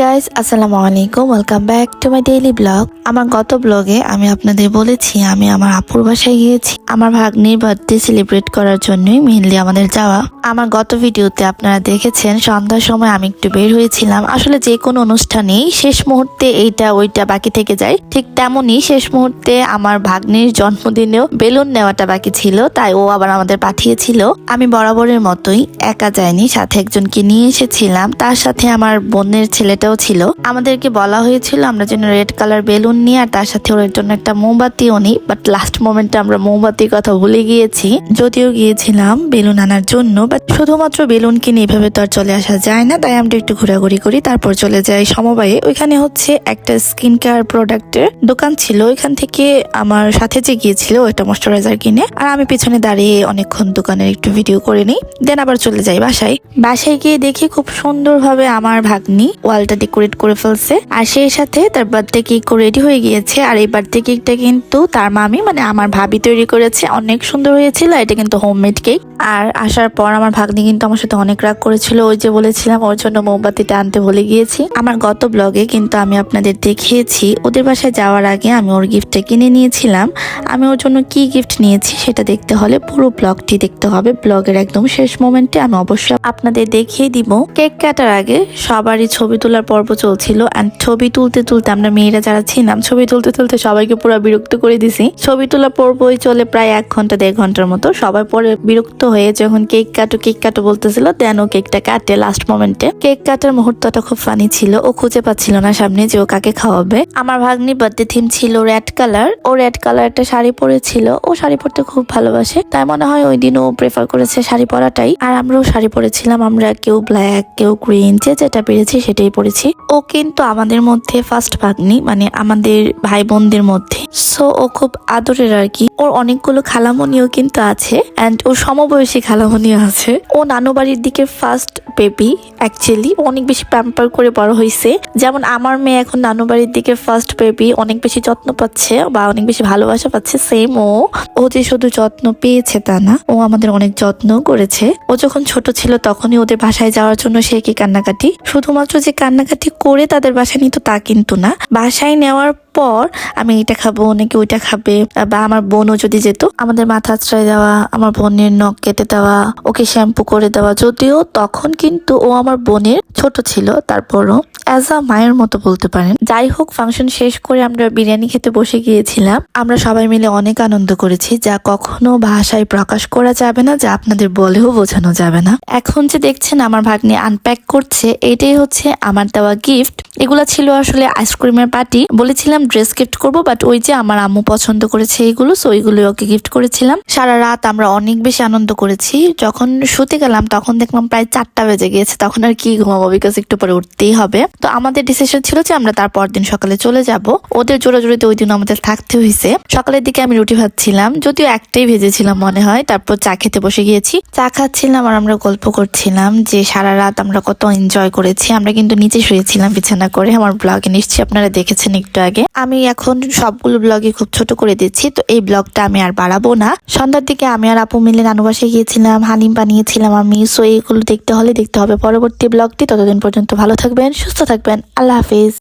Guys আসসালামু আলাইকুম welcome back to my daily blog আমার গত ব্লগে আমি আপনাদের বলেছি, আমি আমার আপুর বাসায় গিয়েছি। আমার ভাগ্নির বার্থডে সেলিব্রেট করার জন্যই মেইনলি আমাদের যাওয়া। আমার গত ভিডিওতে আপনারা দেখেছেন, সন্ধ্যার সময় আমি একটু বের হয়েছিলাম। আসলে যে কোনো অনুষ্ঠানেই শেষ মুহূর্তে এইটা ওইটা বাকি থেকে যায়। ঠিক তেমনই শেষ মুহূর্তে আমার ভাগ্নির জন্মদিনেও বেলুন নেওয়াটা বাকি ছিল, তাই ও আবার আমাদের পাঠিয়েছিল। আমি বরাবরের মতোই একা যাইনি, সাথে একজনকে নিয়ে এসেছিলাম। তার সাথে আমার বোনের ছেলেটাও ছিল। আমাদেরকে বলা হয়েছিল, আমরা যেন রেড কালার বেলুন নিয়ে আর তার সাথে ওর জন্য একটা মোমবাতিও নিই। বাট লাস্ট মোমেন্টে আমরা মোমবাতির কথা ভুলে গিয়েছি। যদিও গিয়েছিলাম বেলুন আনার জন্য বাট শুধুমাত্র বেলুন কিনে এভাবে তো আর চলে আসা যায় না। তাই আমরা একটু ঘোরাঘুরি করি, তারপর চলে যাই সমবায়ে। ওইখানে হচ্ছে একটা স্কিন কেয়ার প্রোডাক্টের দোকান ছিল। ওইখান থেকে আমার সাথে যে গিয়েছিল ওইটা ময়শ্চারাইজার কিনে, আর আমি পিছনে দাঁড়িয়ে অনেকক্ষণ দোকানের একটু ভিডিও করে নিই। দেন আবার চলে যাই বাসায়। বাসায় গিয়ে দেখি খুব সুন্দরভাবে আমার ভাগ্নি ওয়ালটা ডেকোরেট করে ফেলছে। আর সেই সাথে তার বার্থডে কেক রেডি হয়ে গিয়েছে। আর এই বার্থডে কেকটা কিন্তু তার মামি মানে আমার ভাবি তৈরি করেছে। অনেক সুন্দর হয়েছিল, এটা কিন্তু হোমমেড কেক আর আসার পর আমার ভাগ্নি কিন্তু আমার সাথে অনেক রাগ করেছিল। ওই যে বলেছিলাম, ওর জন্য মোমবাতিটা আনতে ভুলে গিয়েছি। আমার গত ব্লগে কিন্তু আমি আপনাদের দেখিয়েছি, ওদের বাসায় যাওয়ার আগে আমি ওর গিফটটা কিনে নিয়েছিলাম। আমি ওর জন্য কি গিফট নিয়েছি সেটা দেখতে হলে পুরো ব্লগটি দেখতে হবে। ব্লগের একদম শেষ মোমেন্টে আমি অবশ্যই আপনাদের দেখিয়ে দিব। কেক কাটার আগে সবারই ছবি তোলার পর্ব চলছিল অ্যান্ড ছবি তুলতে তুলতে আমরা মেয়েরা যারা ছিলাম, ছবি তুলতে তুলতে সবাইকে পুরো বিরক্ত করে দিছি। ছবি তোলা পর্বই চলে প্রায় এক ঘণ্টা, দেড় ঘণ্টার মতো। সবাই পরে বিরক্ত হয়ে যখন কেক কাটো কেক কাটো বলতেছিল দেন ও কেকটা কাটে লাস্ট মোমেন্টে কেক কাটার মুহূর্তটা খুব ফানি ছিল, ও খুঁজে পাচ্ছিল না সামনে যে ও কাকে খাওয়াবে। আমার ভাগ্নি বার্থডে থিম ছিল রেড কালার ও রেড কালার একটা শাড়ি পরেছিল, ও শাড়ি পরতে খুব ভালোবাসে। তাই মনে হয় ওই দিন ও প্রেফার করেছে শাড়ি পরাটাই। আর আমরাও শাড়ি পরেছিলাম, আমরা কেউ ব্ল্যাক কেউ গ্রিন যে যেটা পেরেছি সেটাই পরেছি ও কিন্তু আমাদের মধ্যে ফার্স্ট ভাগ্নি মানে আমাদের ভাই বোনদের মধ্যে। সো ও খুব আদরের আর কি। ওর অনেকগুলো খালামণিও কিন্তু আছে অ্যান্ড ওর সমবয়সী খালামণিও আছে। ও নানু বাড়ির দিকে ফার্স্ট বেবি অ্যাকচুয়ালি অনেক বেশি প্যাম্পার করে বড় হয়েছে যেমন আমার মেয়ে এখন নানু বাড়ির দিকে ফার্স্ট বেবি অনেক বেশি যত্ন পাচ্ছে বা অনেক বেশি ভালোবাসা পাচ্ছে সেম ও। ও যে শুধু যত্ন পেয়েছে তা না, ও আমাদের অনেক যত্ন করেছে। ও যখন ছোট ছিল তখনই ওদের বাসায় যাওয়ার জন্য সে কি কান্নাকাটি? শুধুমাত্র যে কান্নাকাটি করে তাদের বাসায় নিত, তা কিন্তু না। বাসায় নেওয়ার পর আমি এটা খাব, নাকি ওইটা খাবে, বা আমার বোনও যদি যেত, আমাদের মাথা আশ্রয় দেওয়া, আমার বোনের নখ কেটে দেওয়া, ওকে শ্যাম্পু করে দেওয়া, যদিও তখন কিন্তু ও আমার বোনের ছোট ছিল, তারপরও অ্যাজ আ মায়ের মতো বলতে পারেন। যাই হোক ফাংশন শেষ করে আমরা বিরিয়ানি খেতে বসে গিয়েছিলাম। আমরা সবাই মিলে অনেক আনন্দ করেছি, যা কখনো ভাষায় প্রকাশ করা যাবে না, যা আপনাদের বলেও বোঝানো যাবে না। এখন যে দেখছেন, আমার ভাগ্নে আনপ্যাক করছে, এটাই হচ্ছে আমার দেওয়া গিফট এগুলা ছিল আসলে আইসক্রিমের পার্টি বলেছিলাম ড্রেস গিফট করব বাট ওই যে আমার আম্মু পছন্দ করেছে এইগুলো সো ওইগুলো ওকে গিফট করেছিলাম। সারা রাত আমরা অনেক বেশি আনন্দ করেছি। যখন শুতে গেলাম, তখন দেখলাম প্রায় চারটা বেজে গিয়েছে, তখন আর কি ঘুমাবো বিকজ একটু পরে উঠতেই হবে। তো আমাদের ডিসিশন ছিল যে আমরা তার পরদিন সকালে চলে যাব। ওদের জোরাজোরিতে ওই দিন আমাদের থাকতে হয়েছে সকালের দিকে আমি রুটি ভাজছিলাম যদিও একটাই ভেজেছিলাম মনে হয়, তারপর চা খেতে বসে গিয়েছি। চা খাচ্ছিলাম আর আমরা গল্প করছিলাম যে সারা রাত আমরা কত এনজয় করেছি। আমরা কিন্তু নিচে শুয়েছিলাম বিছানা করে, আমার ব্লগে নিশ্চয়ই আপনারা দেখেছেন একটু আগে। আমি এখন সবগুলো ব্লগে খুব ছোট করে দিচ্ছি, তো এই ব্লগটা আমি আর বাড়াবো না। সন্ধ্যার দিকে আমি আর আপু মিলে নানু বাসায় গিয়েছিলাম, হালিম বানিয়েছিলাম আমি, সো এইগুলো দেখতে হলে দেখতে হবে। পরবর্তী ব্লগটি ততদিন পর্যন্ত ভালো থাকবেন, সুস্থ থাকবেন। আল্লাহ হাফিজ।